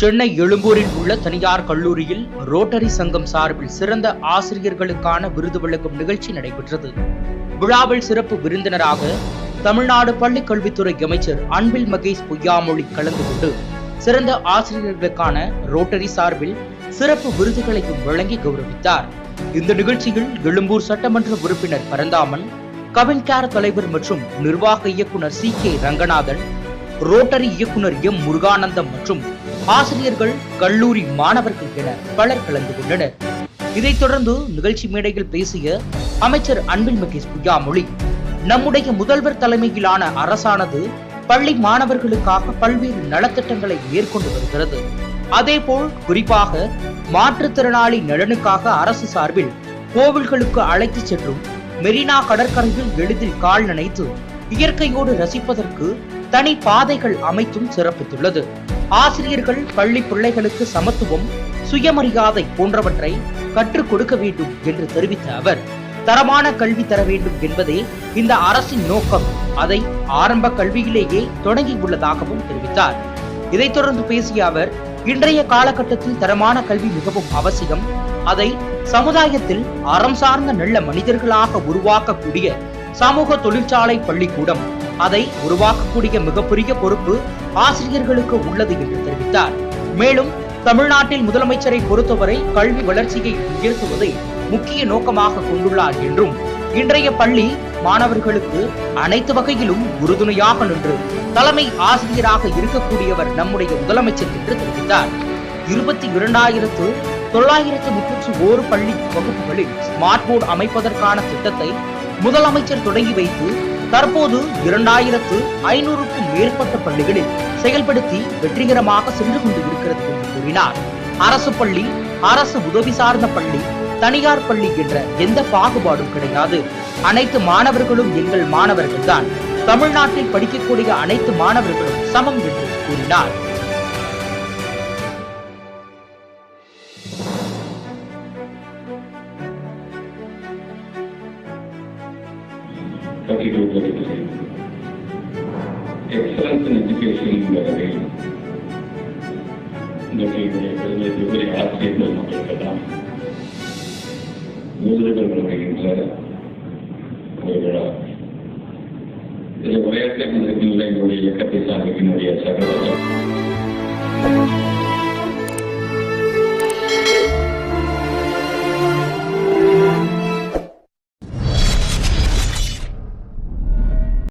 சென்னை எழும்பூரில் உள்ள தனியார் கல்லூரியில் ரோட்டரி சங்கம் சார்பில் சிறந்த ஆசிரியர்களுக்கான விருது வழங்கும் நிகழ்ச்சி நடைபெற்றது. விழாவில் சிறப்பு விருந்தினராக தமிழ்நாடு பள்ளிக் கல்வித்துறை அமைச்சர் அன்பில் மகேஷ் பொய்யாமொழி கலந்து கொண்டு சிறந்த ஆசிரியர்களுக்கான ரோட்டரி சார்பில் சிறப்பு விருதுகளையும் வழங்கி கௌரவித்தார். இந்த நிகழ்ச்சியில் எழும்பூர் சட்டமன்ற உறுப்பினர் பரந்தாமன் கவின்கேர் தலைவர் மற்றும் நிர்வாக இயக்குனர் சி கே ரங்கநாதன் ரோட்டரி இயக்குனர் எம் முருகானந்தம் மற்றும் ஆசிரியர்கள் கல்லூரி மாணவர்கள் என பலர் கலந்து கொண்டனர் இதைத் தொடர்ந்து நிகழ்ச்சி மேடையில் பேசிய அமைச்சர் அன்பில் மகேஷ் புய்யாமொழி நம்முடைய முதல்வர் தலைமையிலான அரசானது பள்ளி மாணவர்களுக்காக பல்வேறு நலத்திட்டங்களை மேற்கொண்டு வருகிறது. அதேபோல் குறிப்பாக மாற்றுத்திறனாளி நலனுக்காக அரசு சார்பில் கோவில்களுக்கு அழைத்துச் சென்றும் மெரினா கடற்கரையில் எளிதில் கால் நனைத்து இயற்கையோடு ரசிப்பதற்கு தனி பாதைகள் அமைத்தும் சிறப்பித்துள்ளது. ஆசிரியர்கள் பள்ளி பிள்ளைகளுக்கு சமத்துவம் சுயமரியாதை போன்றவற்றை கற்றுக் கொடுக்க வேண்டும் என்று தெரிவித்த அவர் தரமான கல்வி தர வேண்டும் என்பதே இந்த அரசின் நோக்கம். அதை ஆரம்ப கல்வியிலேயே தொடங்கி உள்ளதாகவும் தெரிவித்தார். இதைத் தொடர்ந்து பேசிய அவர் இன்றைய காலகட்டத்தில் தரமான கல்வி மிகவும் அவசியம். அதை சமுதாயத்தில் அறம் சார்ந்த நல்ல மனிதர்களாக உருவாக்கக்கூடிய சமூக தொழிற்சாலை பள்ளிக்கூடம் அதை உருவாக்கக்கூடிய மிகப்பெரிய பொறுப்பு ஆசிரியர்களுக்கு உள்ளது என்று தெரிவித்தார். மேலும் தமிழ்நாட்டில் முதலமைச்சரை பொறுத்தவரை கல்வி வளர்ச்சியை உயர்த்துவதை முக்கிய நோக்கமாக கொண்டுள்ளார் என்றும் இன்றைய பள்ளி மாணவர்களுக்கு அனைத்து வகையிலும் உறுதுணையாக நின்று தலைமை ஆசிரியராக இருக்கக்கூடியவர் நம்முடைய முதலமைச்சர் என்று தெரிவித்தார். இருபத்தி இரண்டாயிரத்து தொள்ளாயிரத்து முப்பத்தி ஓரு பள்ளி வகுப்புகளில் ஸ்மார்ட் போர்டு அமைப்பதற்கான திட்டத்தை முதலமைச்சர் தொடங்கி வைத்து தற்போது இரண்டாயிரத்து ஐநூறுக்கும் மேற்பட்ட பள்ளிகளில் செயல்படுத்தி வெற்றிகரமாக சென்று கொண்டு இருக்கிறது என்று கூறினார். அரசு பள்ளி அரசு உதவி சார்ந்த பள்ளி தனியார் பள்ளி என்ற எந்த பாகுபாடும் கிடையாது. அனைத்து மாணவர்களும் எங்கள் மாணவர்கள்தான். தமிழ்நாட்டில் படிக்கக்கூடிய அனைத்து மாணவர்களும் சமம் என்று கூறினார். 32%. Excellence in education in the rail. ಜೊತೆಗೆ ಬೆಲೆ ಜೊತೆಗೆ ಆಸ್ತಿಯನ್ನು ಮಾಡಬೇಕಲ್ಲ ಯೋಜನೆಗಳ ಬರಬೇಕಿದ್ದಾರೆ ಅವುಗಳ ವೈಯಕ್ತಿಕ ನೋಡಿ ಏಕತೆ ಸಾಧಕಿ ನೋಡಿ ಸಗಲ